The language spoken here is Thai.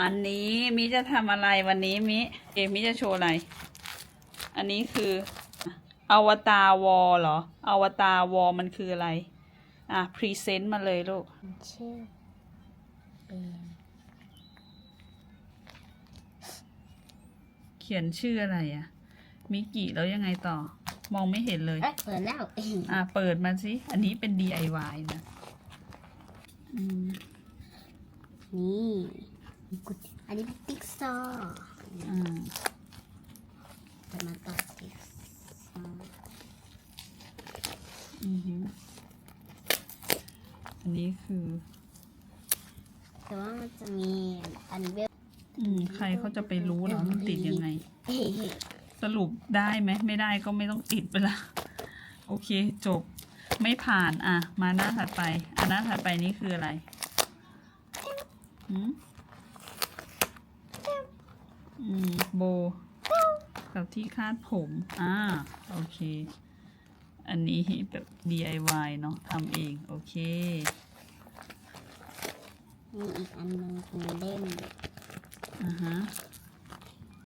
อันนี้มิจะทำอะไรวันนี้มิเอมิจะโชว์อะไร อันนี้คืออวตารวอลเหรออวตารวอลมันคืออะไร อะ พรีเซนต์มาเลยลูกชื่อเป็นเขียนชื่ออะไรอะมิกิแล้วยังไงต่อ มองไม่เห็นเลยเอ้ยเปิดแล้วอะ เปิดมาสิ อันนี้เป็น DIY นะอืมนี่ กุดอันนี้เป็นติ๊กซอว์อ่าจะมาต่อติ๊กซอว์อือฮึอันนี้คือ แต่ว่ามันจะมีอันเวลอืมใครเขาจะไปรู้เหรอมันติดยังไงเฮ้ยสรุปได้ไหมไม่ได้ก็ไม่ต้องติดไปละ โอเคจบไม่ผ่านอะ มาหน้าถัดไป อันหน้าถัดไปนี่คืออะไรหืมอื มโบกับที่คาดผม อ่า โอเค อันนี้แบบ DIY เนาะทำเอง โอเค มีอีกอันหนึงเป็นเล่มอ่าฮะ